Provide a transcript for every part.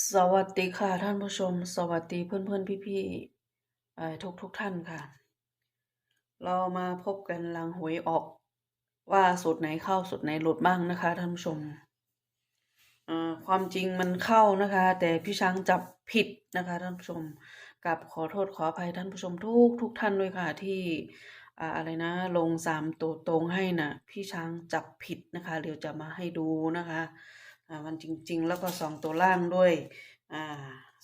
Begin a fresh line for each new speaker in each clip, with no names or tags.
สวัสดีค่ะท่านผู้ชม สวัสดีเพื่อนๆพี่ๆเอ่อทุกๆท่านค่ะ เรามาพบกันหลังหวยออก ว่าสูตรไหนเข้าสูตรไหนหลุดบ้างนะคะ ท่านผู้ชมความจริงมันเข้านะคะ แต่พี่ช้างจับผิดนะคะ ท่านผู้ชมกับขอโทษขออภัยท่านผู้ชมทุกทุกท่านด้วยค่ะที่อ่าอะไรนะ ลงสามตัวตรงให้น่ะ พี่ช้างจับผิดนะคะเดี๋ยวจะมาให้ดูนะคะ มันจริง ๆ แล้วก็สองตัวล่างด้วย อ่า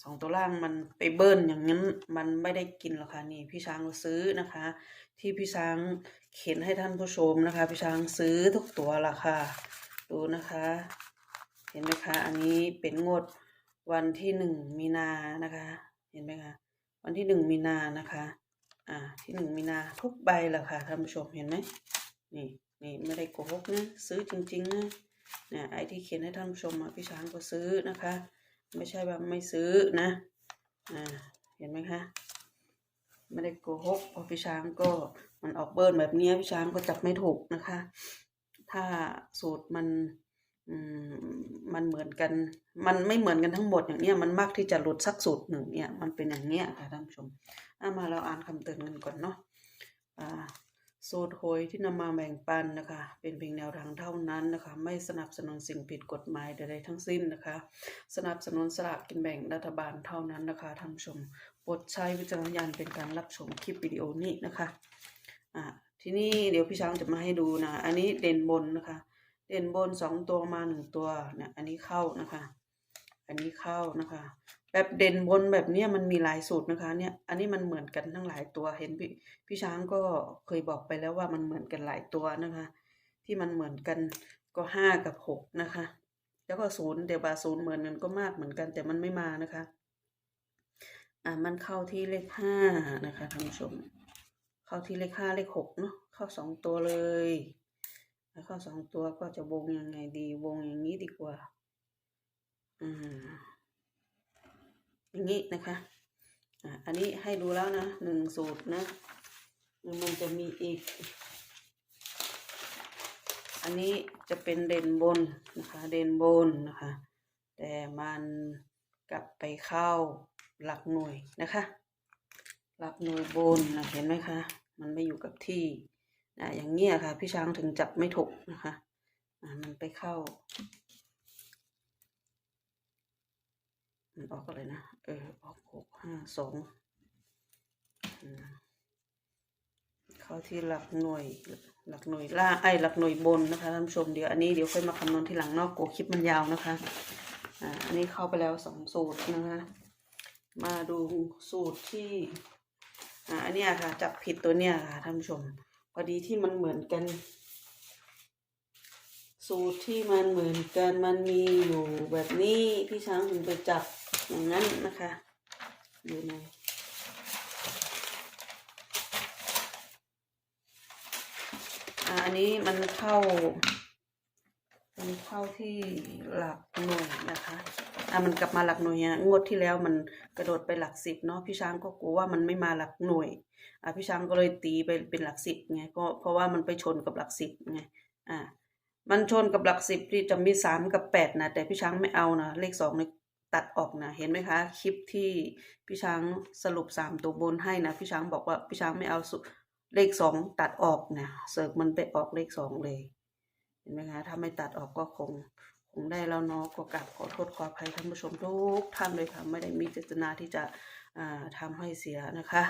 สองตัวล่างมันไปเบิ้ลอย่างนั้นมันไม่ได้กินหรอกค่ะนี่พี่ช้างซื้อนะคะ ที่พี่ช้างเขียนให้ท่านผู้ชมนะคะ พี่ช้างซื้อทุกตัวละค่ะดูนะคะ เห็นไหมคะ อันนี้เป็นงดวันที่หนึ่งมีนานะคะ เห็นไหมคะวันที่หนึ่งมีนานะคะ อ่าที่หนึ่งมีนาทุกใบแหละค่ะท่านผู้ชมเห็นไหมนี่นี่ไม่ได้โกหกนะซื้อจริงๆนะ เนี่ยไอที่เขียนให้ท่านผู้ชมมาพี่ช้างก็ซื้อนะคะ ไม่ใช่ว่าไม่ซื้อนะอ่าเห็นไหมคะไม่ได้โกหกเพราะพี่ช้างก็มันออกเบิร์นแบบนี้พี่ช้างก็จับไม่ถูกนะคะ ถ้าสูตรมันอืมมันเหมือนกัน มันไม่เหมือนกันทั้งหมดอย่างเนี้ย มันมากที่จะหลุดสักสูตรหนึ่งเนี่ย มันเป็นอย่างเนี้ยค่ะท่านผู้ชม มาเราอ่านคำเตือนกันก่อนเนาะ อ่า สูตรหวยที่นำมาแบ่งปันนะคะ เป็นเพียงแนวทางเท่านั้นนะคะ ไม่สนับสนุนสิ่งผิดกฎหมายใดๆทั้งสิ้นนะคะ สนับสนุนสลากกินแบ่งรัฐบาลเท่านั้นนะคะท่านผู้ชมโปรดใช้วิจารณญาณเป็นการรับชมคลิปวิดีโอนี้นะคะอ่าทีนี้เดี๋ยวพี่ช้างจะมาให้ดูนะ อันนี้เด่นบนนะคะ เด่นบนสองตัวมาหนึ่งตัวเนี่ยอันนี้เข้านะคะ อันนี้เข้านะคะ แบบเด่นบนแบบเนี้ยมันมีหลายสูตรนะคะ เนี่ย อันนี้มันเหมือนกันทั้งหลายตัวเห็นพี่พี่ช้างก็เคยบอกไปแล้วว่ามันเหมือนกันหลายตัวนะคะ ที่มันเหมือนกันก็ห้ากับหกนะคะ แล้วก็ศูนย์เดี๋ยวบาศูนย์เหมือนกันก็มากเหมือนกันแต่มันไม่มานะคะ อ่ามันเข้าที่เลขห้านะคะท่านผู้ชม เข้าที่เลขห้าเลขหกเนาะเข้าสองตัวเลยแล้วเข้าสองตัวก็จะวงยังไงดีวงอย่างนี้ดีกว่า อืม อย่างนี้นะคะอ่าอันนี้ให้ดูแล้วนะหนึ่งสูตรนะมันจะมีอีก อันนี้จะเป็นเด่นบนนะคะเด่นบนนะคะ แต่มันกลับไปเข้าหลักหน่วยนะคะหลักหน่วยบนนะเห็นไหมคะ มันไม่อยู่กับที่นะอย่างเงี้ยค่ะ พี่ช้างถึงจับไม่ถูกนะคะอ่ามันไปเข้า มันออกอะไรนะ เออ ออกหกห้าสองเข้าที่หลักหน่วย หลักหน่วยล่าไอหลักหน่วยบนนะคะท่านผู้ชมเดี๋ยวอันนี้เดี๋ยวค่อยมาคำนวณที่หลังนอกโกคลิปมันยาวนะคะ อ่า อันนี้เข้าไปแล้วสองสูตรนะคะ มาดูสูตรที่อ่าอันนี้ค่ะ จับผิดตัวเนี้ยค่ะท่านผู้ชม พอดีที่มันเหมือนกัน สูตรที่มันเหมือนกันมันมีอยู่แบบนี้พี่ช้างถึงไปจับ อย่างนั้นนะคะอยู่ในอันนี้มันเข้า มันเข้าที่หลักหน่วยนะคะอ่ามันกลับมาหลักหน่วยอะงวดที่แล้วมันกระโดดไปหลักสิบเนาะพี่ช้างก็กลัวว่ามันไม่มาหลักหน่วยอ่าพี่ช้างก็เลยตีไปเป็นหลักสิบไงก็เพราะว่ามันไปชนกับหลักสิบไงอ่ามันชนกับหลักสิบที่จะมีสามกับแปดนะแต่พี่ช้างไม่เอานะเลขสองนี่ ตัดออกนะเห็นไหมคะ คลิปที่พี่ช้างสรุปสามตัวบนให้นะพี่ช้างบอกว่าพี่ช้างไม่เอาสุเลขสองตัดออกนะเสิร์ฟมันไปออกเลขสองเลย เห็นไหมคะถ้าไม่ตัดออกก็คงคงได้แล้วเนาะก็กราบขอโทษขออภัยท่านผู้ชมทุกท่านเลยค่ะไม่ได้มีเจตนาที่จะอ่าทำให้เสียนะคะ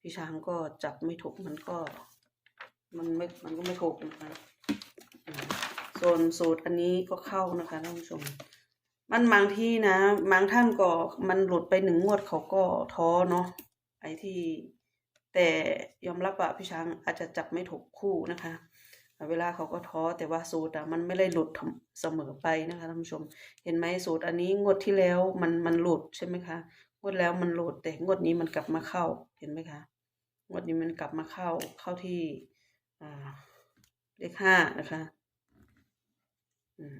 พี่ช้างก็จับไม่ถูกมันก็ มันไม่มันก็ไม่ถูกนะคะส่วนสูตรอันนี้ก็เข้านะคะท่านผู้ชม มันบางที่นะบางท่านก็มันหลุดไปหนึ่งงวดเขาก็ท้อเนาะไอ้ที่ แต่ยอมรับว่าพี่ช้างอาจจะจับไม่ถูกคู่นะคะ เวลาเขาก็ท้อแต่ว่าสูตรอะมันไม่ได้หลุดเสมอไปนะคะท่านผู้ชม เห็นไหมสูตรอันนี้งวดที่แล้วมันมันหลุดใช่ไหมคะงวดแล้วมันหลุดแต่งวดนี้มันกลับมาเข้าเห็นไหมคะงวดนี้มันกลับมาเข้าเข้าที่เลขห้านะคะ อืม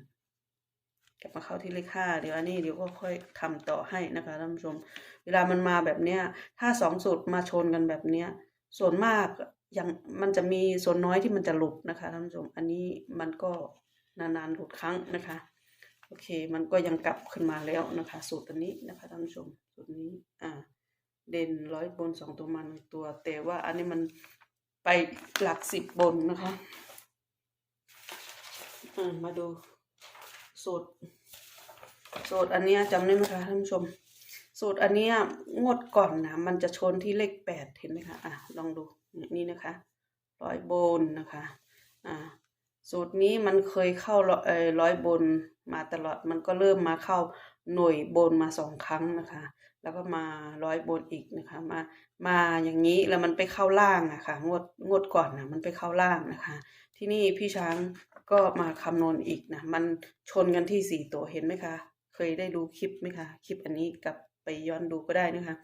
กลับมาเข้าที่เลขห้าเดี๋ยวอันนี้เดี๋ยวก็ค่อยทำต่อให้นะคะท่านผู้ชม เวลามันมาแบบเนี้ย ถ้าสองสูตรมาชนกันแบบเนี้ย ส่วนมากยังมันจะมีส่วนน้อยที่มันจะหลุดนะคะท่านผู้ชม อันนี้มันก็นานๆหลุดครั้งนะคะ โอเค มันก็ยังกลับขึ้นมาแล้วนะคะ สูตรตัวนี้นะคะท่านผู้ชม สูตรนี้ อ่า เด่นร้อยบนสองตัวมันหนึ่งตัว แต่ว่าอันนี้มันไปหลักสิบบนนะคะอืมมาดู สูตรสูตรอันเนี้ยจำได้ไหมคะท่านผู้ชมสูตรอันเนี้ยงวดก่อนนะมันจะชนที่เลขแปดเห็นไหมคะอะลองดูนี่นะคะร้อยบนนะคะอ่าสูตรนี้มันเคยเข้าร้อยเอ่อร้อยบนมาตลอดมันก็เริ่มมาเข้าหน่วยบนมาสองครั้งนะคะ แล้วก็มาร้อยบนอีกนะคะ มามาอย่างนี้แล้วมันไปเข้าล่างอะค่ะงวดงวดก่อนนะมันไปเข้าล่างนะคะ ที่นี่พี่ช้างก็มาคำนวณอีกนะมันชนกันที่สี่ตัวเห็นไหมคะ เคยได้ดูคลิปไหมคะคลิปอันนี้กลับไปย้อนดูก็ได้นะคะ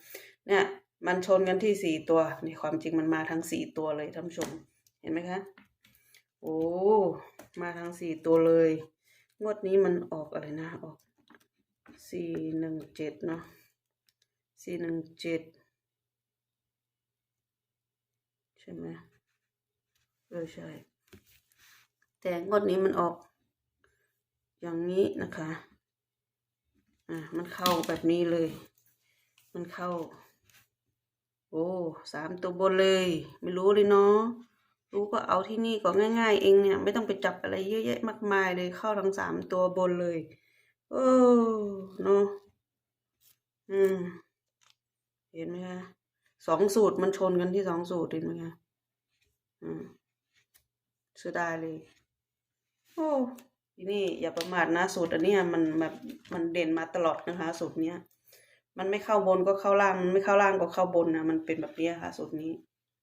เนี่ยมันชนกันที่สี่ตัวในความจริงมันมาทั้งสี่ตัวเลยท่านผู้ชมเห็นไหมคะโอ้มาทั้งสี่ตัวเลย งวดนี้มันออกอะไรนะออกสี่หนึ่งเจ็ดเนาะ สี่หนึ่งเจ็ดใช่ไหมเออใช่ แต่งวดนี้มันออก อย่างนี้นะคะ อะมันเข้าแบบนี้เลย มันเข้า โอ้สามตัวบนเลย ไม่รู้เลยเนาะรู้ก็เอาที่นี่ก็ง่าย ๆ เองเนี่ย ไม่ต้องไปจับอะไรเยอะแยะมากมายเลยเข้าทั้งสามตัวบนเลย โอ้เนาะอืม เห็นไหมคะสองสูตรมันชนกันที่สองสูตรเห็นไหมคะอืมเสียดายเลย โอ้ทีนี่อย่าประมาทนะสูตรอันนี้มันแบบมันเด่นมาตลอดนะคะ สูตรเนี้ย มันไม่เข้าบนก็เข้าล่างมันไม่เข้าล่างก็เข้าบนนะมันเป็นแบบนี้ค่ะ สูตรนี้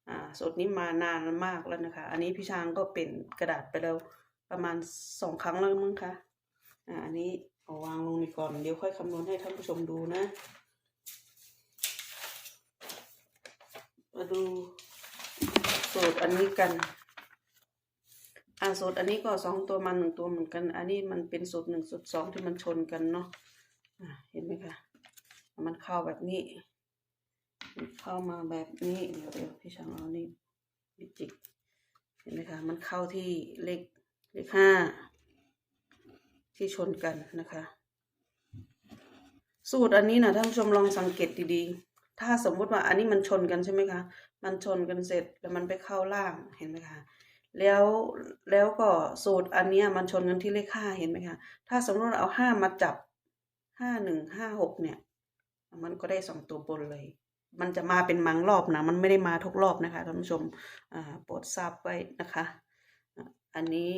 อ่า สูตรนี้มานานมากแล้วนะคะ อันนี้พี่ช้างก็เป็นกระดาษไปแล้วประมาณสองครั้งแล้วมั้งคะอ่าอันนี้เอาวางลงนี่ก่อนเดี๋ยวค่อยคำนวณให้ท่านผู้ชมดูนะ มาดูสูตรอันนี้กันอ่าสูตรอันนี้ก็สองตัวมันหนึ่งตัวเหมือนกัน อันนี้มันเป็นสูตรหนึ่งสูตรสองที่มันชนกันเนาะเห็นไหมคะมันเข้าแบบนี้ เข้ามาแบบนี้เดี๋ยวเดี๋ยวพี่ช่างเอานี่ดิจิกเห็นไหมคะมันเข้าที่เลขเลขห้าที่ชนกันนะคะ สูตรอันนี้นะท่านผู้ชมลองสังเกตดีๆ ถ้าสมมุติว่าอันนี้มันชนกันใช่ไหมคะ มันชนกันเสร็จแล้วมันไปเข้าล่างเห็นไหมคะ แล้วแล้วก็สูตรอันนี้มันชนกันที่เลขห้าเห็นไหมคะ ถ้าสมมติว่าเอาห้ามาจับห้าหนึ่งห้าหกเนี่ย มันก็ได้สองตัวบนเลย มันจะมาเป็นมังรอบนะ มันไม่ได้มาทุกรอบนะคะท่านผู้ชมโปรดทราบไว้นะคะ อันนี้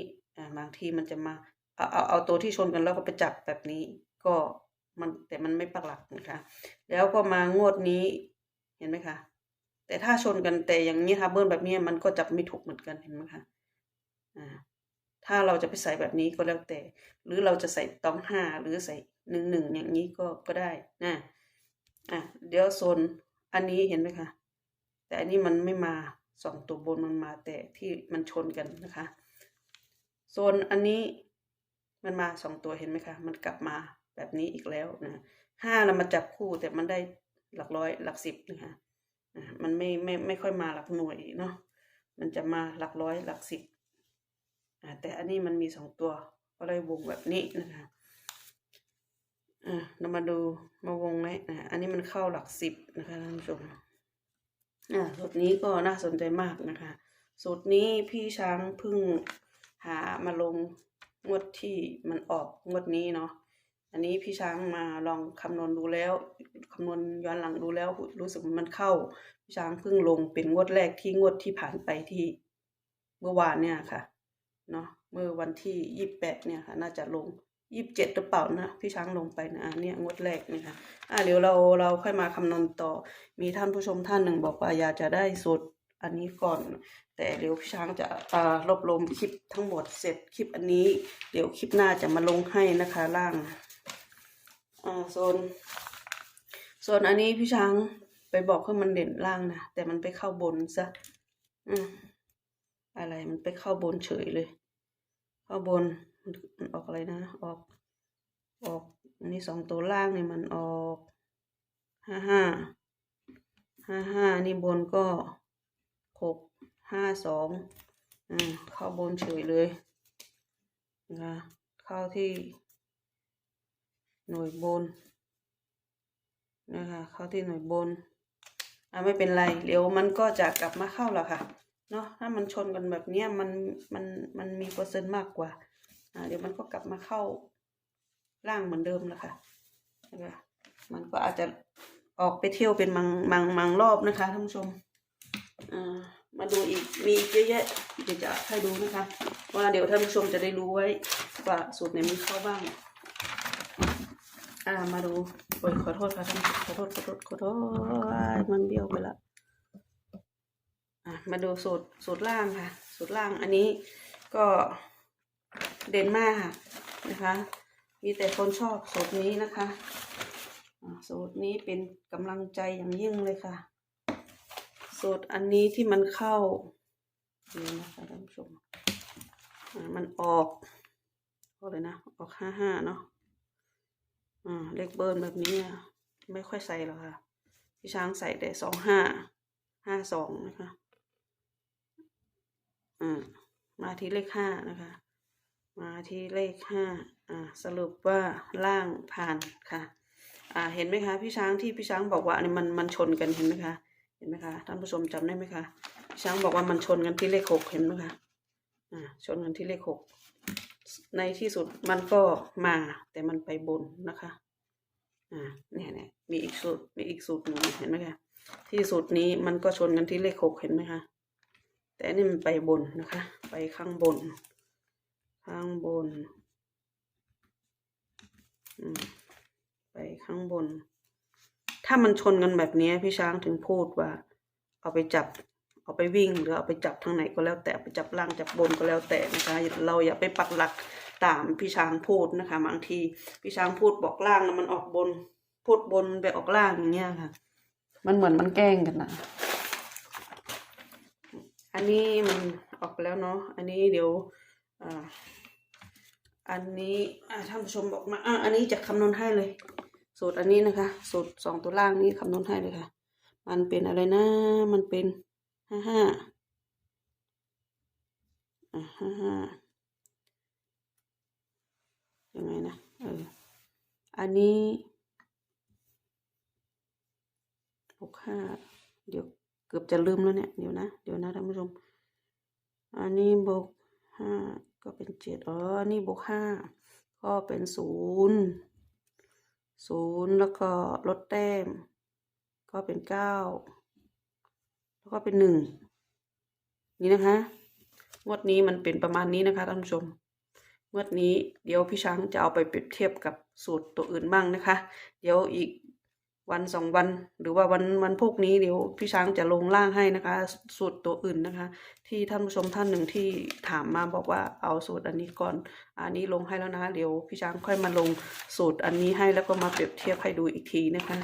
บางทีมันจะมาเอาเอาเอาตัวที่ชนกันแล้วก็ไปจับแบบนี้ก็ มันแต่มันไม่ปักหลักนะคะ แล้วก็มางวดนี้เห็นไหมคะ แต่ถ้าชนกันแต่อย่างนี้ค่ะเบิลแบบนี้มันก็จับไม่ถูกเหมือนกันเห็นไหมคะอ่าถ้าเราจะไปใส่แบบนี้ก็แล้วแต่ หรือเราจะใส่ตองห้าหรือใส่หนึ่งหนึ่งอย่างนี้ก็ก็ได้นะอะเดี๋ยวโซนอันนี้เห็นไหมคะแต่อันนี้มันไม่มาสองตัวบนมันมาแต่ที่มันชนกันนะคะโซนอันนี้มันมาสองตัวเห็นไหมคะ มันกลับมา แบบนี้อีกแล้วนะห้าเรามาจับคู่แต่มันได้หลักร้อยหลักสิบนะคะมันไม่ไม่ไม่ค่อยมาหลักหน่วยเนาะมันจะมาหลักร้อยหลักสิบแต่อันนี้มันมีสองตัวก็เลยวงแบบนี้นะคะอะเรามาดูมาวงไหมอะอันนี้มันเข้าหลักสิบนะคะท่านผู้ชมอะสูตรนี้ก็น่าสนใจมากนะคะ สูตรนี้พี่ช้างเพิ่งหามาลงงวดที่มันออกงวดนี้เนาะ อันนี้พี่ช้างมาลองคำนวณดูแล้วคำนวณย้อนหลังดูแล้ว รู้สึกมันเข้า พี่ช้างเพิ่งลงเป็นงวดแรกที่งวดที่ผ่านไปที่เมื่อวานเนี่ยค่ะเนาะเมื่อวันที่ยี่สิบแปดเนี่ยค่ะน่าจะลงยี่สิบเจ็ดหรือเปล่านะพี่ช้างลงไปนะเนี่ยงวดแรกนะคะอะเดี๋ยวเราเราค่อยมาคำนวณต่อมีท่านผู้ชมท่านหนึ่งบอกว่าอยากจะได้สูตรอันนี้ก่อน แต่เดี๋ยวพี่ช้างจะอ่ารวบรวมคลิปทั้งหมดเสร็จคลิปอันนี้ เดี๋ยวคลิปหน้าจะมาลงให้นะคะล่าง อ่าโซนโซนอันนี้พี่ช้างไปบอกให้มันเด่นล่างนะแต่มันไปเข้าบนซะอืมอะไรมันไปเข้าบนเฉยเลย เข้าบนมันออกอะไรนะ ออก ออกอันนี้สองตัวล่างเนี่ยมันออกห้าห้าห้าห้านี่บนก็หกห้าสองอืมเข้าบนเฉยเลยนะเข้าที่ หน่วยบนนะคะเข้าที่หน่วยบนอ่าไม่เป็นไรเดี๋ยวมันก็จะกลับมาเข้าแล้วค่ะเนาะถ้ามันชนกันแบบเนี้ยมันมันมันมีเปอร์เซ็นต์มากกว่าอ่าเดี๋ยวมันก็กลับมาเข้าร่างเหมือนเดิมแล้วค่ะนะคะมันก็อาจจะออกไปเที่ยวเป็นมังมังมังรอบนะคะท่านผู้ชมอ่ามาดูอีกมีเยอะแยะเดี๋ยวจะให้ดูนะคะ ว่าเดี๋ยวท่านผู้ชมจะได้รู้ไว้ว่าสูตรไหนมันเข้าบ้าง อ่ามาดูโอ้ยขอโทษค่ะท่านขอโทษขอโทษขอโทษอ้ายมันเบี้ยวไปละอะมาดูสูตรสูตรล่างค่ะ สูตรล่างอันนี้ก็เด่นมากค่ะนะคะ มีแต่คนชอบสูตรนี้นะคะอ่าสูตรนี้เป็นกำลังใจอย่างยิ่งเลยค่ะ สูตรอันนี้ที่มันเข้านี่นะคะท่านผู้ชมอ่ามันออกก็เลยนะ ออกห้าห้าเนาะ อ่าเลขเบิร์นแบบนี้ไม่ค่อยใส่หรอกค่ะ พี่ช้างใส่แต่สองห้าห้าสองนะคะอ่ามาที่เลขห้านะคะ มาที่เลขห้าอ่าสรุปว่าล่างผ่านค่ะอ่าเห็นไหมคะพี่ช้างที่พี่ช้างบอกว่านนี้มันมันชนกันเห็นไหมคะเห็นไหมคะท่านผู้ชมจำได้ไหมคะพี่ช้างบอกว่ามันชนกันที่เลขหกเห็นไหมคะอ่าชนกันที่เลขหก ในที่สุดมันก็มาแต่มันไปบนนะคะ อ่าเนี่ยเนี่ยมีอีกสูตรมีอีกสูตรหนึ่งเห็นไหมคะที่สูตรนี้มันก็ชนกันที่เลขหกเห็นไหมคะแต่นี่มันไปบนนะคะ ไปข้างบน ข้างบนไปข้างบน ถ้ามันชนกันแบบนี้พี่ช้างถึงพูดว่า เอาไปจับ เอาไปวิ่งหรือเอาไปจับทางไหนก็แล้วแต่ไปจับล่างจับบนก็แล้วแต่นะคะ เราอย่าไปปักหลักตามพี่ช้างพูดนะคะบางทีพี่ช้างพูดบอกล่างแล้วมันออกบน พูดบนไปออกล่างอย่างเงี้ยค่ะ มันเหมือนมันแกล้งกันนะอันนี้มันออกแล้วเนาะอันนี้เดี๋ยวอ่าอันนี้ท่านผู้ชมบอกมาอ่าอันนี้จะคำนวณให้เลย สูตรอันนี้นะคะ สูตรสองตัวล่างนี้คำนวณให้เลยค่ะ มันเป็นอะไรนะ มันเป็น ห้าห้าอ่าห้าห้ายังไงนะเอออันนี้หกห้าเดี๋ยวเกือบจะลืมแล้วเนี่ยเดี๋ยวนะเดี๋ยวนะท่านผู้ชมอันนี้บวกห้าก็เป็นเจ็ดอ๋ออันนี้บวกห้าก็เป็นศูนย์ศูนย์แล้วก็ลดแต้ม ก็เป็นเก้า แล้วก็เป็นหนึ่งนี่นะคะงวดนี้มันเป็นประมาณนี้นะคะท่านผู้ชมงวดนี้เดี๋ยวพี่ช้างจะเอาไปเปรียบเทียบกับสูตรตัวอื่นบ้างนะคะ เดี๋ยวอีก วันสองวันหรือว่าวันวันพวกนี้เดี๋ยวพี่ช้างจะลงล่างให้นะคะ สูตรตัวอื่นนะคะ ที่ท่านผู้ชมท่านหนึ่งที่ถามมาบอกว่าเอาสูตรอันนี้ก่อน อันนี้ลงให้แล้วนะ เดี๋ยวพี่ช้างค่อยมาลงสูตรอันนี้ให้แล้วก็มาเปรียบเทียบให้ดูอีกทีนะคะ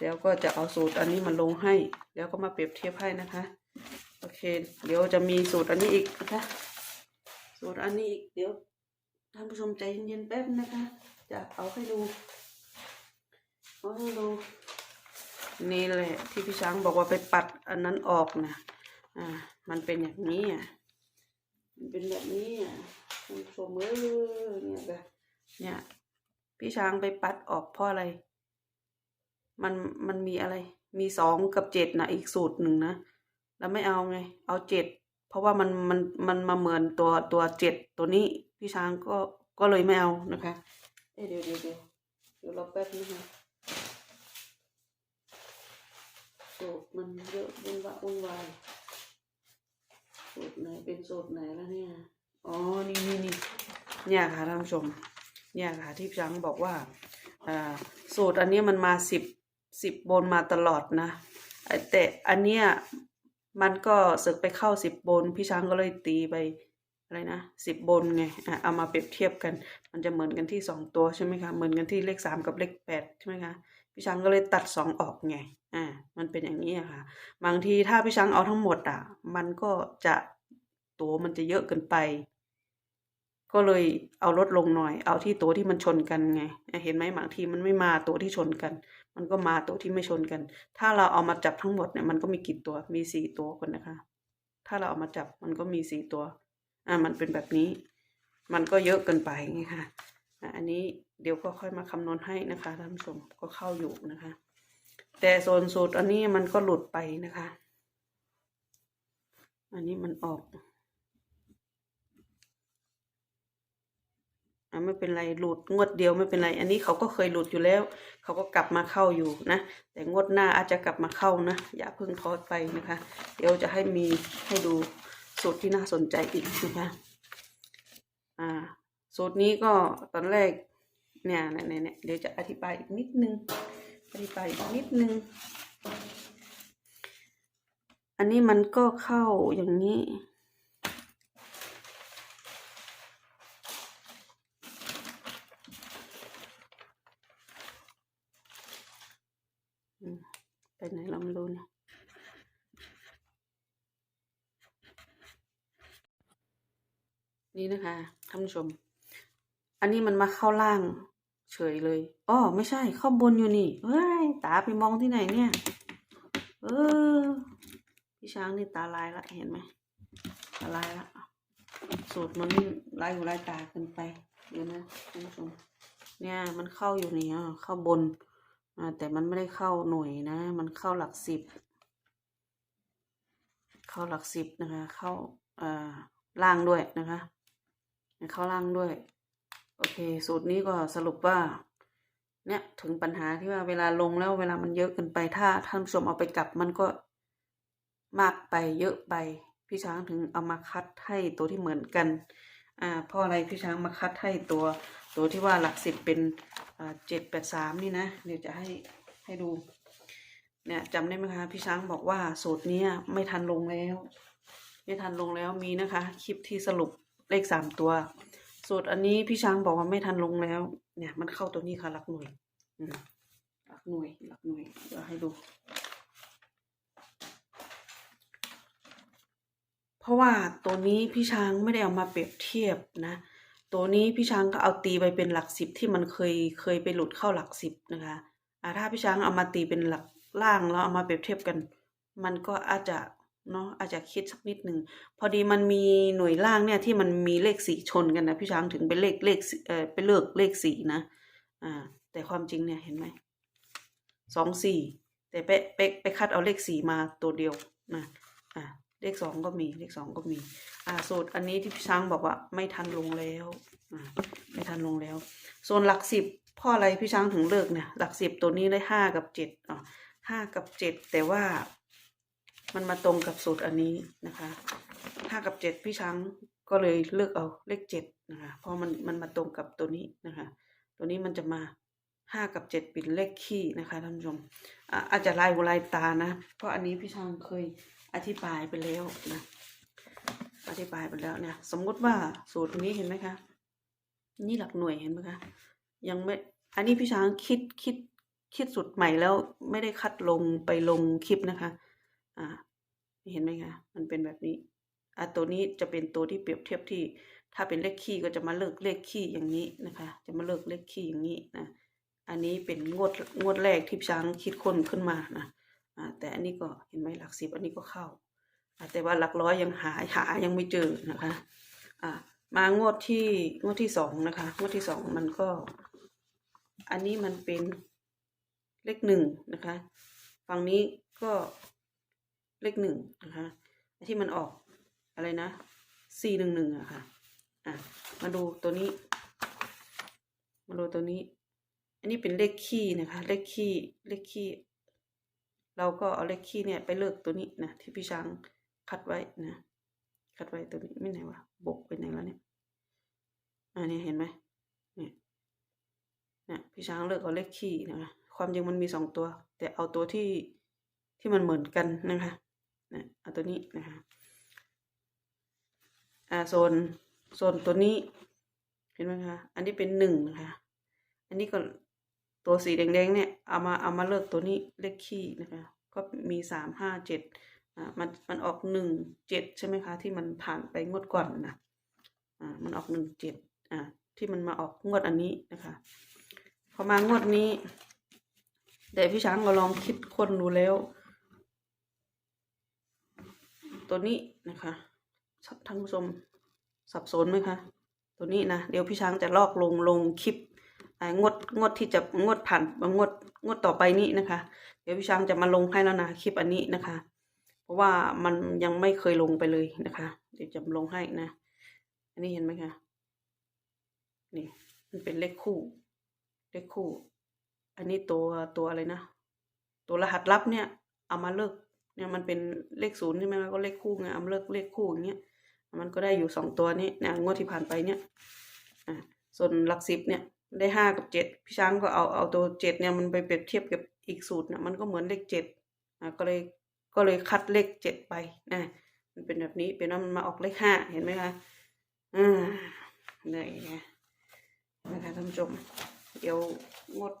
แล้วก็จะเอาสูตรอันนี้มาลงให้ แล้วก็มาเปรียบเทียบให้นะคะโอเค เดี๋ยวจะมีสูตรอันนี้อีกนะคะสูตรอันนี้อีกเดี๋ยวท่านผู้ชมใจเย็นๆแป๊บนะคะ จะเอาให้ดู ดูนี่แหละที่พี่ช้างบอกว่าไปปัดอันนั้นออกนะอ่า มันเป็นอย่างนี้อะมันเป็นแบบนี้อะท่านผู้ชมเอ้ยเนี่ยค่ะเนี่ย พี่ช้างไปปัดออกเพราะอะไร มันมันมีอะไร มีสองกับเจ็ดนะอีกสูตรหนึ่งนะแล้วไม่เอาไง เอาเจ็ดเพราะว่ามันมันมันมาเหมือนตัวตัวเจ็ดตัวนี้ พี่ช้างก็ก็เลยไม่เอานะคะเอ้ยเดี๋ยวเดี๋ยวเดี๋ยวเดี๋ยวรอแป๊บนะคะ สูตรมันเยอะวุ่นวายวุ่นวายสูตรไหนเป็นสูตรไหนแล้วเนี่ย อ๋อ นี่นี่นี่เนี่ยค่ะท่านผู้ชม เนี่ยค่ะที่พี่ช้างบอกว่า อ่าสูตรอันนี้มันมาสิบสิบบนมาตลอดนะ แต่อันเนี้ยมันก็สึกไปเข้าสิบบน พี่ช้างก็เลยตีไปอะไรนะสิบบนไงอะเอามาเปรียบเทียบกัน มันจะเหมือนกันที่สองตัวใช่ไหมคะ เหมือนกันที่เลขสามกับเลขแปดใช่ไหมคะ พี่ช้างก็เลยตัดสองออกไง อ่า มันเป็นอย่างนี้อะค่ะ บางทีถ้าพี่ช้างเอาทั้งหมดอะ มันก็จะตัวมันจะเยอะเกินไป ก็เลยเอาลดลงหน่อย เอาที่ตัวที่มันชนกันไง เห็นไหมบางทีมันไม่มาตัวที่ชนกัน มันก็มาตัวที่ไม่ชนกัน ถ้าเราเอามาจับทั้งหมดเนี่ยมันก็มีกี่ตัว มีสี่ตัวคนนะคะ ถ้าเราเอามาจับมันก็มีสี่ตัว อ่า มันเป็นแบบนี้ มันก็เยอะเกินไปไงค่ะ อันนี้เดี๋ยวก็ค่อยมาคำนวณให้นะคะท่านผู้ชมก็เข้าอยู่นะคะ แต่โซนสูตรอันนี้มันก็หลุดไปนะคะ อันนี้มันออกอไม่เป็นไรหลุดงวดเดียวไม่เป็นไร อันนี้เขาก็เคยหลุดอยู่แล้ว เขาก็กลับมาเข้าอยู่นะ แต่งวดหน้าอาจจะกลับมาเข้านะ อย่าเพิ่งทอดไปนะคะ เดี๋ยวจะให้มีให้ดูสูตรที่น่าสนใจอีกนะคะ อ่า สูตรนี้ก็ตอนแรกเนี่ยเนี่ยเนี่ยเดี๋ยวจะอธิบายอีกนิดนึง อธิบายอีกนิดนึง อันนี้มันก็เข้าอย่างนี้ไปไหนเราไม่รู้เนี่ยนี่นะคะท่านผู้ชม อันนี้มันมาเข้าล่าง เฉยเลยอ๋อไม่ใช่เข้าบนอยู่นี่เฮ้ยตาไปมองที่ไหนเนี่ย เออ พี่ช้างนี่ตาลายละเห็นไหมตาลายละสูตรมันลายหูลายตาเกินไปเดี๋ยวนะท่านผู้ชมเนี่ยมันเข้าอยู่นี่อะเข้าบนอ่าแต่มันไม่ได้เข้าหน่วยนะ มันเข้าหลักสิบ เข้าหลักสิบนะคะ เข้าอ่าล่างด้วยนะคะ เข้าล่างด้วย โอเค สูตรนี้ก็สรุปว่า เนี่ยถึงปัญหาที่ว่าเวลาลงแล้วเวลามันเยอะเกินไปถ้าท่านผู้ชมเอาไปกลับมันก็มากไปเยอะไป พี่ช้างถึงเอามาคัดให้ตัวที่เหมือนกัน อ่าเพราะอะไรพี่ช้างมาคัดให้ตัว ตัวที่ว่าหลักสิบเป็นอ่าเจ็ดแปดสามนี่นะเดี๋ยวจะให้ให้ดู เนี่ยจำได้ไหมคะ พี่ช้างบอกว่าสูตรเนี้ยไม่ทันลงแล้ว ไม่ทันลงแล้วมีนะคะ คลิปที่สรุปเลขสามตัว สูตรอันนี้พี่ช้างบอกว่าไม่ทันลงแล้ว เนี่ย มันเข้าตัวนี้ค่ะหลักหน่วยหลักหน่วยหลักหน่วยเดี๋ยวให้ดู เพราะว่าตัวนี้พี่ช้างไม่ได้เอามาเปรียบเทียบนะ ตัวนี้พี่ช้างก็เอาตีไปเป็นหลักสิบที่มันเคยเคยไปหลุดเข้าหลักสิบนะคะอ่าถ้าพี่ช้างเอามาตีเป็นหลักล่างแล้วเอามาเปรียบเทียบกัน มันก็อาจจะ เนาะอาจจะคิดสักนิดหนึ่งพอดีมันมีหน่วยล่างเนี่ยที่มันมีเลขสี่ชนกันนะพี่ช้างถึงเป็นเลขเลขสี่เออเป็นเลือกเลขสี่นะอ่าแต่ความจริงเนี่ยเห็นไหมสองสี่แต่ไปไปไปคัดเอาเลขสี่มาตัวเดียวนะอ่าเลขสองก็มีเลขสองก็มีอ่าสูตรอันนี้ที่พี่ช้างบอกว่าไม่ทันลงแล้วอ่าไม่ทันลงแล้วส่วนหลักสิบพ่ออะไรพี่ช้างถึงเลิกเนี่ยหลักสิบตัวนี้ได้ห้ากับเจ็ดอ่าห้ากับเจ็ดแต่ว่า มันมาตรงกับสูตรอันนี้นะคะห้ากับเจ็ดพี่ช้างก็เลยเลือกเอาเลขเจ็ดนะคะเพราะมันมันมาตรงกับตัวนี้นะคะ ตัวนี้มันจะมาห้ากับเจ็ดเป็นเลขคี่นะคะท่านผู้ชมอะอาจจะลายหูลายตานะ เพราะอันนี้พี่ช้างเคยอธิบายไปแล้วนะอธิบายไปแล้วเนี่ยสมมุติว่าสูตรนี้เห็นไหมคะ นี่หลักหน่วยเห็นไหมคะ ยังไม่ อันนี้พี่ช้างคิดคิดคิดสูตรใหม่แล้วไม่ได้คัดลงไปลงคลิปนะคะ อ่า เห็นไหมคะ มันเป็นแบบนี้อะตัวนี้จะเป็นตัวที่เปรียบเทียบที่ ถ้าเป็นเลขคี่ก็จะมาเลิกเลขคี่อย่างนี้นะคะ จะมาเลิกเลขคี่อย่างนี้นะ อันนี้เป็นงวดงวดแรกที่ช้างคิดค้นขึ้นมานะอ่าแต่อันนี้ก็เห็นไหมหลักสิบอันนี้ก็เข้าอ่าแต่ว่าหลักร้อยยังหาหายังไม่เจอนะคะอ่ามางวดที่งวดที่สองนะคะงวดที่สองมันก็ อันนี้มันเป็นเลขหนึ่งนะคะ ฝั่งนี้ก็ เลขหนึ่งนะคะที่มันออกอะไรนะสี่หนึ่งหนึ่งอะค่ะอะ มาดูตัวนี้ มาดูตัวนี้ อันนี้เป็นเลขคี่นะคะ เลขคี่เลขคี่เราก็เอาเลขคี่เนี่ยไปเลิกตัวนี้นะที่พี่ช้างคัดไว้นะคัดไว้ตัวนี้ไม่ไหนวะบกไปไหนแล้วเนี่ยอันนี้เห็นไหมเนี่ยเนี่ยพี่ช้างเลิกเอาเลขคี่นะคะความจริงมันมีสองตัว แต่เอาตัวที่ที่มันเหมือนกันนะคะ นะเอาตัวนี้นะคะอ่าโซนโซนตัวนี้เห็นไหมคะ อันนี้เป็นหนึ่งนะคะ อันนี้ก็ตัวสีแดงๆเนี่ยเอามาเอามาเลิกตัวนี้เลขคี่นะคะ ก็มีสามห้าเจ็ดอ่ามันมันออกหนึ่งเจ็ดใช่ไหมคะ ที่มันผ่านไปงวดก่อนนะอ่ามันออกหนึ่งเจ็ดอ่าที่มันมาออกงวดอันนี้นะคะ พอมางวดนี้ แต่พี่ช้างก็ลองคิดคนดูแล้ว ตัวนี้นะคะท่านผู้ชมสับสนไหมคะ ตัวนี้นะเดี๋ยวพี่ช้างจะลอกลงลงคลิปงวดงวดที่จะงวดผ่านงวดงวดต่อไปนี้นะคะ เดี๋ยวพี่ช้างจะมาลงให้แล้วนะคลิปอันนี้นะคะ เพราะว่ามันยังไม่เคยลงไปเลยนะคะ เดี๋ยวจะลงให้นะ อันนี้เห็นไหมคะนี่มันเป็นเลขคู่ เลขคู่ อันนี้ตัวตัวอะไรนะ ตัวรหัสลับเนี่ย เอามาเลิก เนี่ยมันเป็นเลขศูนย์ใช่ไหมคะก็เลขคู่ไงเอามาเลิกเลขคู่อย่างเงี้ยมันก็ได้อยู่สองตัวนี้เนะงวดที่ผ่านไปเนี่ยอ่าส่วนหลักสิบเนี่ยได้ห้ากับเจ็ดพี่ช้างก็เอาเอาตัวเจ็ดเนี่ยมันไปเปรียบเทียบกับอีกสูตรเนี่ยมันก็เหมือนเลขเจ็ดอ่าก็เลยก็เลยคัดเลขเจ็ดไปนะมันเป็นแบบนี้เป็นว่ามันมาออกเลขห้าเห็นไหมคะอ่าได้ไงนะคะท่านผู้ชมเดี๋ยวงด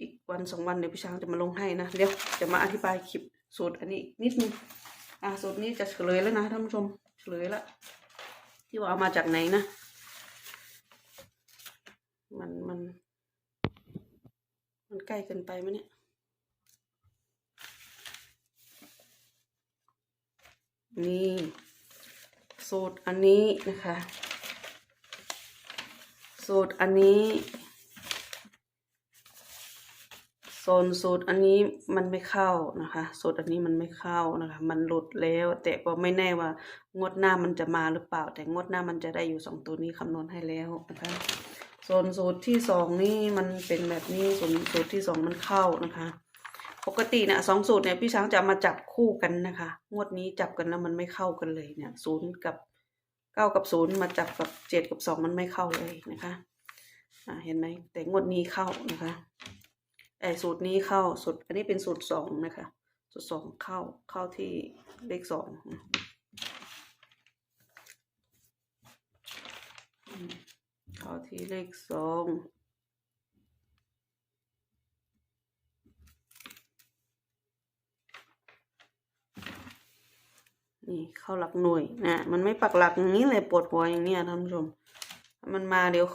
อีกวันสองวันเดี๋ยวพี่ช้างจะมาลงให้นะเดี๋ยวจะมาอธิบายคลิป สูตรอันนี้นิดนึงอ่าสูตรนี้จะเฉลยแล้วนะท่านผู้ชมเฉลยแล้วที่ว่าเอามาจากไหนนะ มันมัน มันใกล้เกินไปไหมเนี่ยนี่สูตรอันนี้นะคะ สูตรอันนี้ โซนสูตรอันนี้มันไม่เข้านะคะสูตรอันนี้มันไม่เข้านะคะ มันหลุดแล้ว แต่ก็ไม่แน่ว่างวดหน้ามันจะมาหรือเปล่า แต่งวดหน้ามันจะได้อยู่สองตัวนี้คำนวณให้แล้วนะคะส่วนสูตรที่สองนี่มันเป็นแบบนี้ส่วนสูตรที่สองมันเข้านะคะ ปกติเนี่ยสองสูตรเนี่ยพี่ช้างจะมาจับคู่กันนะคะ งวดนี้จับกันแล้วมันไม่เข้ากันเลยเนี่ยศูนย์กับเก้ากับศูนย์มาจับกับเจ็ดกับสองมันไม่เข้าเลยนะคะอ่าเห็นไหมแต่งวดนี้เข้านะคะ ไอสูตรนี้เข้าสูตรอันนี้เป็นสูตรสองนะคะ สูตรสองเข้าเข้าที่เลขสองเข้าที่เลขสองนี่เข้าหลักหน่วยนะมันไม่ปักหลักอย่างนี้เลยปวดหัวอย่างเนี้ยท่านผู้ชม มันมาเดี๋ยว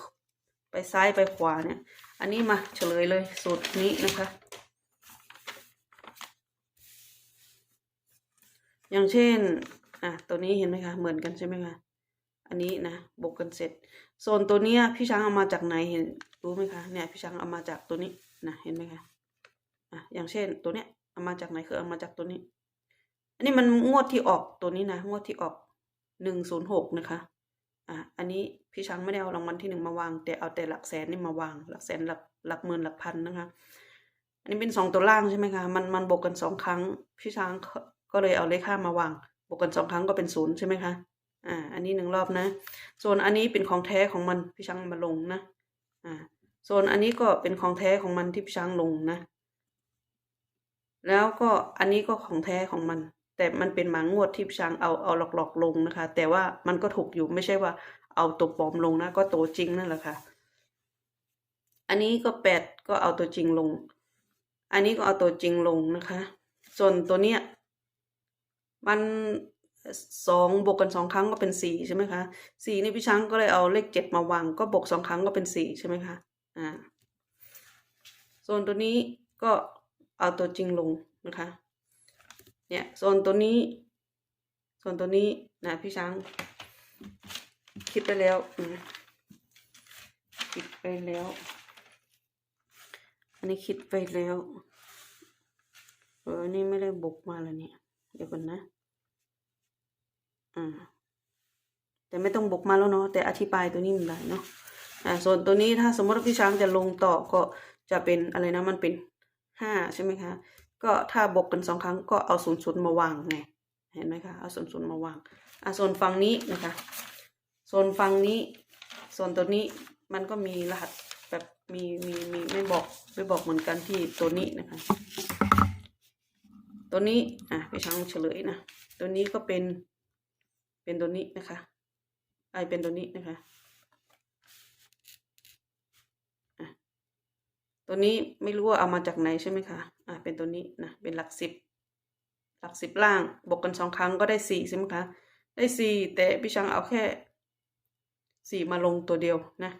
ไปซ้ายไปขวาเนี่ย อันนี้มาเฉลยเลยสูตรนี้นะคะ อย่างเช่นอะตัวนี้เห็นไหมคะ เหมือนกันใช่ไหมคะ อันนี้นะบวกกันเสร็จโซนตัวเนี้ยพี่ช้างเอามาจากไหนเห็นรู้ไหมคะเนี่ยพี่ช้างเอามาจากตัวนี้นะเห็นไหมคะอะอย่างเช่นตัวเนี้ยเอามาจากไหนคือเอามาจากตัวนี้ อันนี้มันงวดที่ออกตัวนี้นะงวดที่ออกหนึ่งศูนย์หกนะคะ อะอันนี้พี่ช้างไม่ได้เอารางวัลที่หนึ่งมาวาง แต่เอาแต่หลักแสนนี่มาวาง หลักแสนหลักหลักหมื่นหลักพันนะคะ อันนี้เป็นสองตัวล่างใช่ไหมคะ มันมันบวกกันสองครั้ง พี่ช้างก็เลยเอาเลขห้ามาวาง บวกกันสองครั้งก็เป็นศูนย์ใช่ไหมคะ อ่า อันนี้หนึ่งรอบนะ ส่วนอันนี้เป็นของแท้ของมันพี่ช้างมาลงนะ อ่า ส่วนอันนี้ก็เป็นของแท้ของมันที่พี่ช้างลงนะ แล้วก็อันนี้ก็ของแท้ของมัน แต่มันเป็นหมางวดที่พี่ช้างเอาเอาหลอกๆลงนะคะ แต่ว่ามันก็ถูกอยู่ไม่ใช่ว่าเอาตัวปลอมลงนะ ก็ตัวจริงนั่นแหละค่ะ อันนี้ก็แปดก็เอาตัวจริงลง อันนี้ก็เอาตัวจริงลงนะคะ ส่วนตัวเนี้ยมันสองบวกกันสองครั้งก็เป็นสี่ใช่ไหมคะสี่นี่พี่ช้างก็เลยเอาเลขเจ็ดมาวางก็บวกสองครั้งก็เป็นสี่ใช่ไหมคะอ่าส่วนตัวนี้ก็เอาตัวจริงลงนะคะ เนี่ยส่วนตัวนี้ส่วนตัวนี้นะพี่ช้าง คิดไปแล้วคิดไปแล้ว อันนี้คิดไปแล้วเออนนี่ไม่ได้บุกมาแล้วเนี่ย เดี๋ยวก่อนนะอ่าแต่ไม่ต้องบุกมาแล้วเนาะแต่อธิบายตัวนี้มันได้เนาะอ่าส่วนตัวนี้ถ้าสมมติว่าพี่ช้างจะลงต่อก็จะเป็นอะไรนะมันเป็นห้าใช่ไหมคะ ก็ถ้าบวกกันสองครั้งก็เอาศูนย์ศูนย์มาวางไงเห็นไหมคะเอาศูนย์ศูนย์มาวางอ่าส่วนฝั่งนี้นะคะส่วนฝั่งนี้ส่วนตัวนี้มันก็มีรหัสแบบมีมีมีไม่บอกไม่บอกเหมือนกันที่ตัวนี้นะคะ ตัวนี้อะพี่ช้างเฉลยนะตัวนี้ก็เป็นเป็นตัวนี้นะคะไอเป็นตัวนี้นะคะตัวนี้ไม่รู้ว่าเอามาจากไหนใช่ไหมคะ อะเป็นตัวนี้นะเป็นหลักสิบหลักสิบล่าง บวกกันสองครั้งก็ได้สี่ใช่ไหมคะ ได้สี่แต่พี่ช้างเอาแค่สี่มาลงตัวเดียวนะ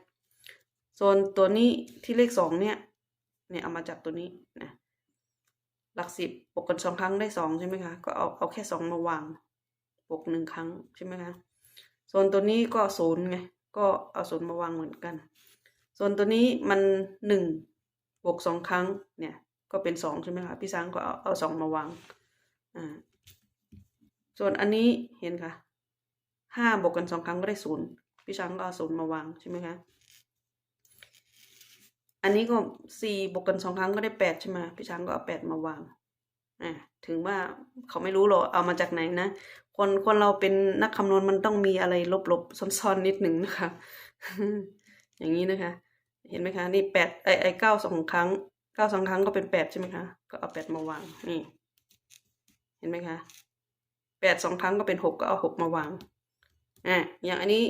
ส่วนตัวนี้ที่เลขสองเนี่ยเนี่ยเอามาจากตัวนี้นะหลักสิบบวกกันสองครั้งได้สองใช่ไหมคะ ก็เอาเอาแค่สองมาวางบวกหนึ่งครั้งใช่ไหมคะ ส่วนตัวนี้ก็ศูนย์ไง ก็เอาศูนย์มาวางเหมือนกัน ส่วนตัวนี้มันหนึ่งบวกสองครั้งเนี่ย ก็เป็นสองใช่ไหมคะพี่ช้างก็เอาเอาสองมาวางอ่าส่วนอันนี้เห็นค่ะห้าบวกกันสองครั้งก็ได้ศูนย์พี่ช้างก็เอาศูนย์มาวางใช่ไหมคะอันนี้ก็สี่บวกกันสองครั้งก็ได้แปดใช่ไหมพี่ช้างก็เอาแปดมาวางอ่าถึงว่าเขาไม่รู้หรอกเอามาจากไหนนะคนคนเราเป็นนักคำนวณมันต้องมีอะไรลบๆซ่อนๆนิดหนึ่งนะคะ อย่างนี้นะคะ เห็นไหมคะ นี่แปดไอไอเก้าสองครั้ง ก้าสองครั้งก็เป็นแปดใช่ไหมคะ ก็เอาแปดมาวางนี่ เห็นไหมคะแปดสองครั้งก็เป็นหกก็เอาหกมาวางอะอย่างอันนี้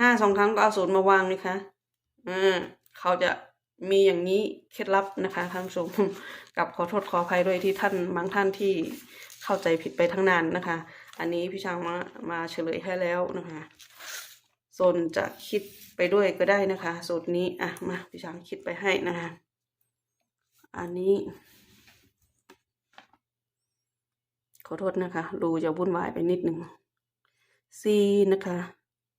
ห้าสองครั้งก็เอาศูนย์มาวางนะคะอ่าเขาจะมีอย่างนี้เคล็ดลับนะคะท่านผู้ชมกับขอโทษขออภัยด้วยที่ท่านบางท่านที่เข้าใจผิดไปทั้งนานนะคะ อันนี้พี่ช้างมามาเฉลยให้แล้วนะคะโซนจะคิดไปด้วยก็ได้นะคะสูตรนี้อะมาพี่ช้างคิดไปให้นะคะ อันนี้ ขอโทษนะคะ รูจะวุ่นวายไปนิดหนึ่ง c นะคะ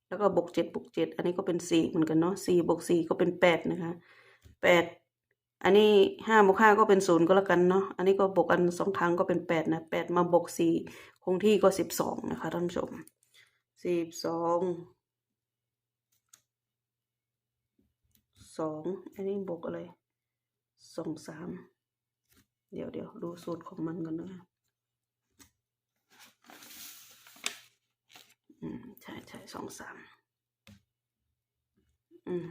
แล้วก็บวกเจ็ดบวกเจ็ดอันนี้ก็เป็นสี่เหมือนกันเนาะสี่บวกสี่ก็เป็นแปดนะคะแปดอันนี้ห้าบวกห้าก็เป็นศูนย์ก็แล้วกันเนาะอันนี้ก็บวกกันสองครั้งก็เป็นแปดนะแปดมาบวกสี่คงที่ก็สิบสองนะคะท่านผู้ชมสิบสองสองอันนี้บวกอะไร สองสาม เดี๋ยวเดี๋ยวดูสูตรของมันกันนะอืม ใช่ใช่สองสาม อืม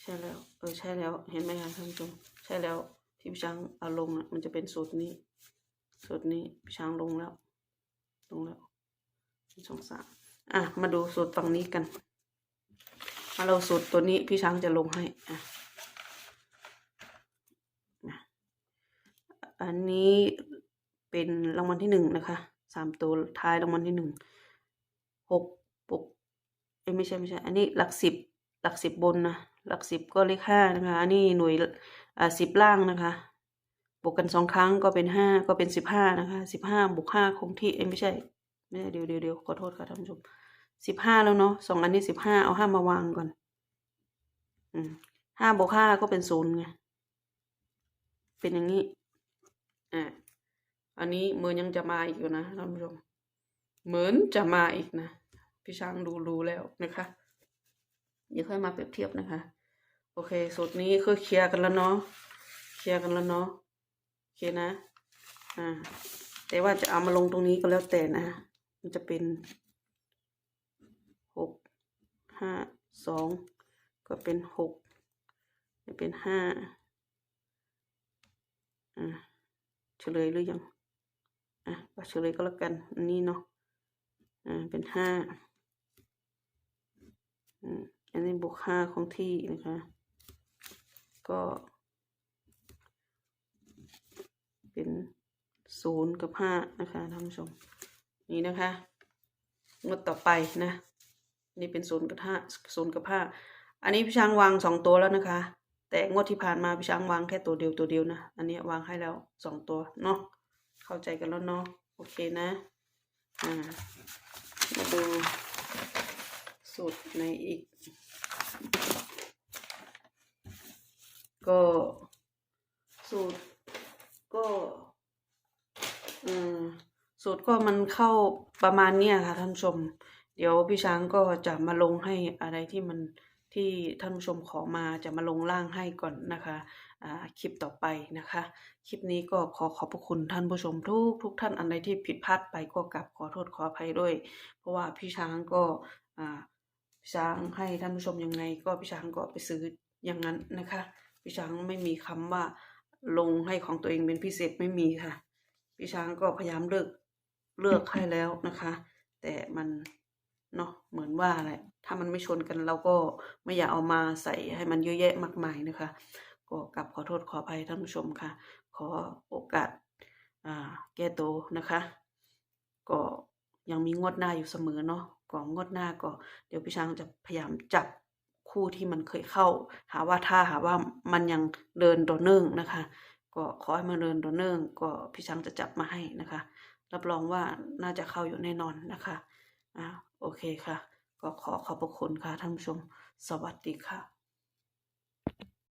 ใช่แล้ว เออ ใช่แล้ว เห็นไหมคะท่านผู้ชม ใช่แล้ว ที่พี่ช้างเอาลงอะมันจะเป็นสูตรนี้ สูตรนี้พี่ช้างลงแล้ว ลงแล้วสองสาม อะ มาดูสูตรฝั่งนี้กัน มาเราสูตรตัวนี้พี่ช้างจะลงให้ อะ อันนี้เป็นรางวัลที่หนึ่งนะคะสามตัวท้ายรางวัลที่หนึ่งหกปกเอ้ไม่ใช่ไม่ใช่ อันนี้หลักสิบหลักสิบบนนะหลักสิบก็เลขห้านะคะ อันนี้หน่วยอ่าสิบล่างนะคะบวกกันสองครั้งก็เป็นห้าก็เป็นสิบห้านะคะสิบห้าบวกห้าคงที่เอ้ไม่ใช่ไม่ใช่เดี๋ยวเดี๋ยวเดี๋ยวขอโทษค่ะท่านผู้ชมสิบห้าแล้วเนาะสองอันนี้สิบห้าเอาห้ามาวางก่อน อืมห้าบวกห้าก็เป็นศูนย์ไงเป็นอย่างนี้ อ่าอันนี้เหมือนยังจะมาอีกอยู่นะท่านผู้ชมเหมือนจะมาอีกนะพี่ช้างดูรู้แล้วนะคะเดี๋ยวค่อยมาเปรียบเทียบนะคะ โอเคสูตรนี้คือเคลียร์กันแล้วเนาะเคลียร์กันแล้วเนาะโอเคนะอ่าแต่ว่าจะเอามาลงตรงนี้ก็แล้วแต่นะ มันจะเป็นหกห้าสองก็เป็นหกจะเป็นห้าอ่า ลยหรือยัง อะก็เฉลยก็แล้วกัน อันนี้เนาะ อ่า เป็นห้าอืม อันนี้บวกห้าของที่นะคะ ก็ เป็นศูนย์กับห้านะคะท่านผู้ชม นี่นะคะงวดต่อไปนะ นี่เป็นศูนย์กับห้าศูนย์กับห้า อันนี้พี่ช้างวางสองตัวแล้วนะคะ แต่งวดที่ผ่านมาพี่ช้างวางแค่ตัวเดียวตัวเดียวนะ อันนี้วางให้แล้วสองตัวเนาะ เข้าใจกันแล้วเนาะ โอเคนะ อ่า มาดูสูตรในอีก ก็สูตรก็อืมสูตรก็มันเข้าประมาณเนี้ยค่ะท่านชม เดี๋ยวพี่ช้างก็จะมาลงให้อะไรที่มัน ที่ท่านผู้ชมขอมาจะมาลงล่างให้ก่อนนะคะคลิปต่อไปนะคะ คลิปนี้ก็ขอขอบพระคุณท่านผู้ชมทุกทุกท่านอันใดที่ผิดพลาดไปก็กลับขอโทษขออภัยด้วย เพราะว่าพี่ช้างก็พี่ช้างให้ท่านผู้ชมยังไง ก็พี่ช้างก็ไปซื้ออย่างนั้นนะคะ พี่ช้างไม่มีคำว่าลงให้ของตัวเองเป็นพิเศษไม่มีค่ะ พี่ช้างก็พยายามเลือกเลือกให้แล้วนะคะ แต่มัน เนาะเหมือนว่าแหละถ้ามันไม่ชนกันเราก็ไม่อยากเอามาใส่ให้มันเยอะแยะมากมายนะคะ ก็กลับขอโทษขออภัยท่านผู้ชมค่ะ ขอโอกาสอ่าแก้ตัวนะคะ ก็ยังมีงวดหน้าอยู่เสมอเนาะก็งวดหน้าก็เดี๋ยวพี่ช้างจะพยายามจับคู่ที่มันเคยเข้า หาว่าถ้าหาว่ามันยังเดินต่อเนื่องนะคะ ก็ขอให้มันเดินต่อเนื่อง ก็พี่ช้างจะจับมาให้นะคะ รับรองว่าน่าจะเข้าอยู่แน่นอนนะคะอ่า โอเคค่ะ ก็ขอขอบพระคุณค่ะท่านผู้ชม สวัสดีค่ะ